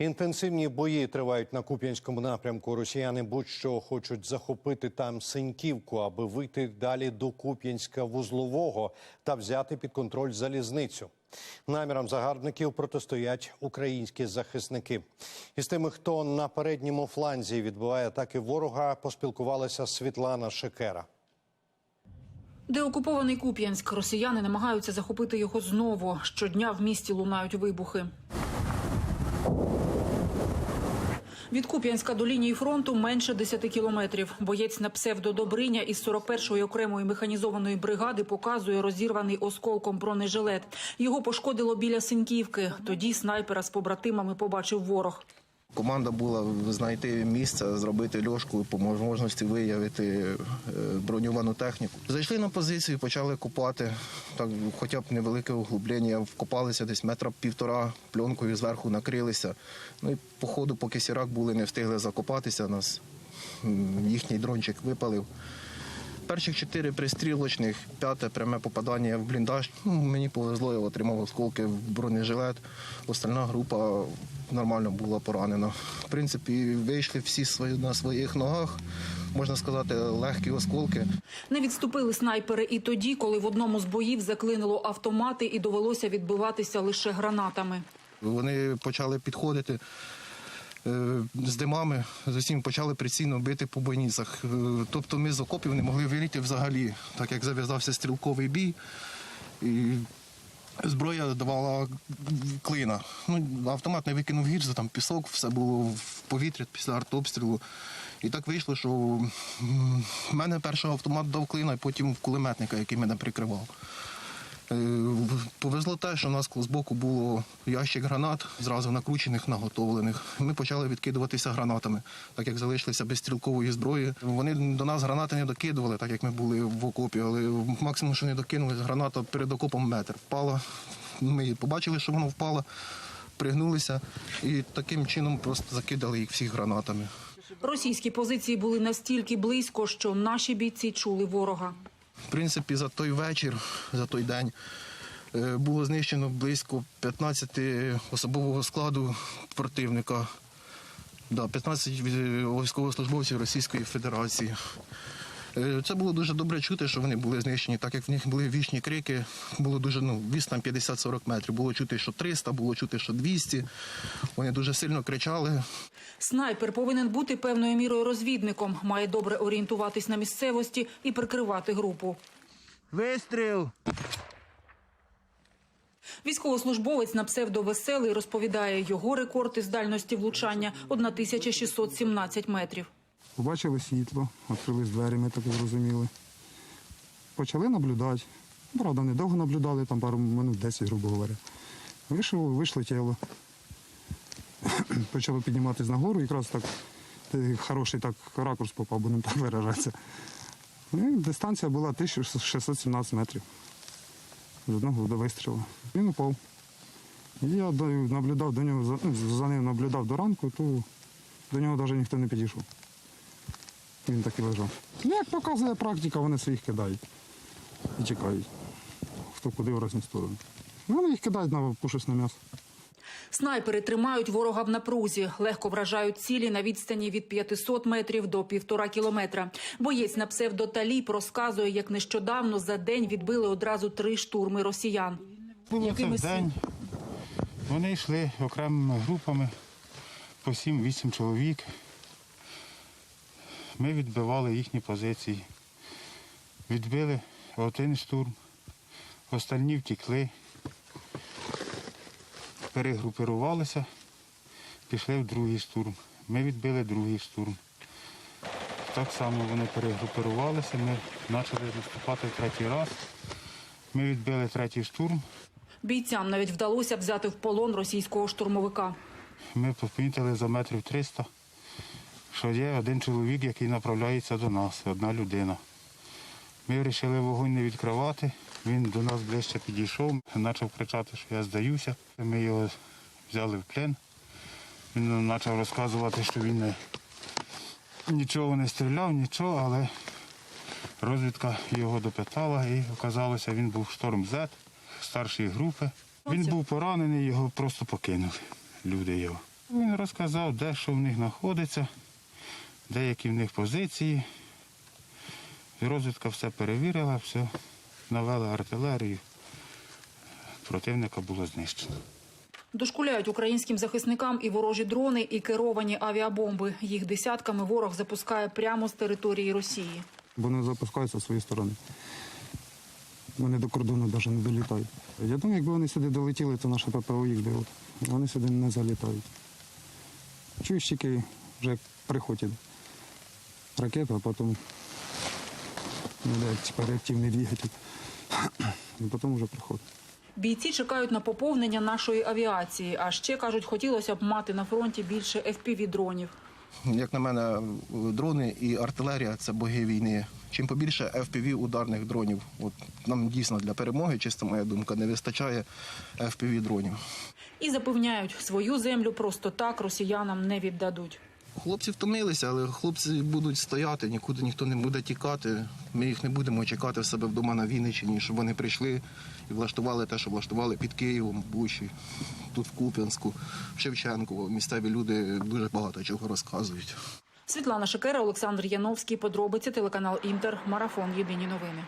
Інтенсивні бої тривають на Куп'янському напрямку. Росіяни будь-що хочуть захопити там Синьківку, аби вийти далі до Куп'янська вузлового та взяти під контроль залізницю. Намірам загарбників протистоять українські захисники. Із тими, хто на передньому фланзі відбиває атаки ворога, поспілкувалася Світлана Шекера. Де окупований Куп'янськ, росіяни намагаються захопити його знову. Щодня в місті лунають вибухи. Від Куп'янська до лінії фронту менше 10 кілометрів. Боєць на псевдо Добриня із 41-ї окремої механізованої бригади показує розірваний осколком бронежилет. Його пошкодило біля Синьківки. Тоді снайпера з побратимами побачив ворог. Команда була знайти місце, зробити льошку, по можливості виявити е, броньовану техніку. Зайшли на позицію, почали копати. Так, хоча б невелике углублення, вкопалися десь метра півтора, пленкою зверху накрилися. Ну і по ходу, поки сірак були, не встигли закопатися, нас їхній дрончик випалив. Перших чотири пристрілочних, п'яте пряме попадання в бліндаж. Ну, мені повезло, я отримав осколки в бронежилет. Остальна група нормально була поранена. В принципі, вийшли всі свої, на своїх ногах, можна сказати, легкі осколки. Не відступили снайпери і тоді, коли в одному з боїв заклинило автомати і довелося відбиватися лише гранатами. Вони почали підходити з димами, з усім почали прицільно бити по бойницях. Е, Тобто ми з окопів не могли виліти взагалі, так як зав'язався стрілковий бій. І зброя давала клина. Ну, автомат не викинув гірзу, там пісок, все було в повітрі після артобстрілу. І так вийшло, що в мене перший автомат дав клина, і потім в кулеметника, який мене прикривав. Е, Повезло те, що у нас з боку було ящик гранат, зразу накручених, наготовлених. Ми почали відкидуватися гранатами, так як залишилися без стрілкової зброї. Вони до нас гранати не докидували, так як ми були в окопі, але максимум, що не докинули, граната перед окопом метр впала. Ми побачили, що воно впало, пригнулися і таким чином просто закидали їх всіх гранатами. Російські позиції були настільки близько, що наші бійці чули ворога. В принципі, за той вечір, за той день е, було знищено близько 15 особового складу противника. Да, 15 військовослужбовців Російської Федерації. Е, Це було дуже добре чути, що вони були знищені, так як в них були вічні крики. Було дуже ну, віс там 50-40 метрів. Було чути, що 300, було чути, що 200. Вони дуже сильно кричали. Снайпер повинен бути певною мірою розвідником, має добре орієнтуватись на місцевості і прикривати групу. Вистріл! Військовослужбовець на псевдо «Веселий» розповідає, його рекорд із дальності влучання – 1617 метрів. Побачили світло, відкрились двері, ми так зрозуміли. Почали наблюдати. Правда, недовго наблюдали, там пару минут 10, грубо говоря. Вийшло, вийшло тіло. Почало підніматися нагору, якраз так хороший так ракурс попав, будемо так виражатися. Ну, дистанція була 1617 метрів з одного до вистрілу. Він упав. Я наблюдав до нього, ну, за ним наблюдав до ранку, то до нього навіть ніхто не підійшов. Він так і лежав. Ну, як показує практика, вони своїх кидають і чекають. Хто куди в різні сторони. Ну, Вони їх кидають на пушечне м'ясо. Снайпери тримають ворога в напрузі, легко вражають цілі на відстані від 500 метрів до півтора кілометра. Боєць на псевдо Таліп розказує, як нещодавно за день відбили одразу три штурми росіян. Було це в день. Вони йшли окремими групами по 7-8 чоловік. Ми відбивали їхні позиції. Відбили один штурм, остальні втікли, перегрупирувалися, пішли в другий штурм. Ми відбили другий штурм. Так само вони перегрупирувалися, ми почали наступати третій раз. Ми відбили третій штурм. Бійцям навіть вдалося взяти в полон російського штурмовика. Ми помітили за метрів 300, що є один чоловік, який направляється до нас, одна людина. Ми вирішили вогонь не відкривати. Він до нас ближче підійшов, почав кричати, що я здаюся. Ми його взяли в плен. Він нам почав розказувати, що він не, нічого не стріляв, нічого, але розвідка його допитала і оказалося, він був шторм Z старшої групи. Він був поранений, його просто покинули. Люди його. Він розказав, де що в них знаходиться, деякі в них позиції. Розвідка все перевірила, все, навела артилерію. Противника було знищено. Дошкуляють українським захисникам і ворожі дрони, і керовані авіабомби. Їх десятками ворог запускає прямо з території Росії. Бо не запускаються з своєї сторони. Вони до кордону навіть не долітають. Я думаю, якби вони сюди долетіли, то наше ППО їх би. Вони сюди не залітають. Чуєш тільки вже приходять ракета, а потім ну, як, типа, реактивний двигатель. І потім вже приходить. Бійці чекають на поповнення нашої авіації. А ще кажуть, хотілося б мати на фронті більше FPV-дронів. Як на мене, дрони і артилерія це боги війни. Чим побільше FPV ударних дронів. От нам дійсно для перемоги, чисто моя думка, не вистачає FPV дронів. І запевняють, свою землю просто так росіянам не віддадуть. Хлопці втомилися, але хлопці будуть стояти, нікуди ніхто не буде тікати. Ми їх не будемо чекати в себе вдома на Вінниччині, щоб вони прийшли і влаштували те, що влаштували під Києвом, в Бучі, тут в Куп'янську, в Шевченку. Місцеві люди дуже багато чого розказують. Світлана Шекера, Олександр Яновський. Подробиці телеканал Інтер. Марафон. Єдині новини.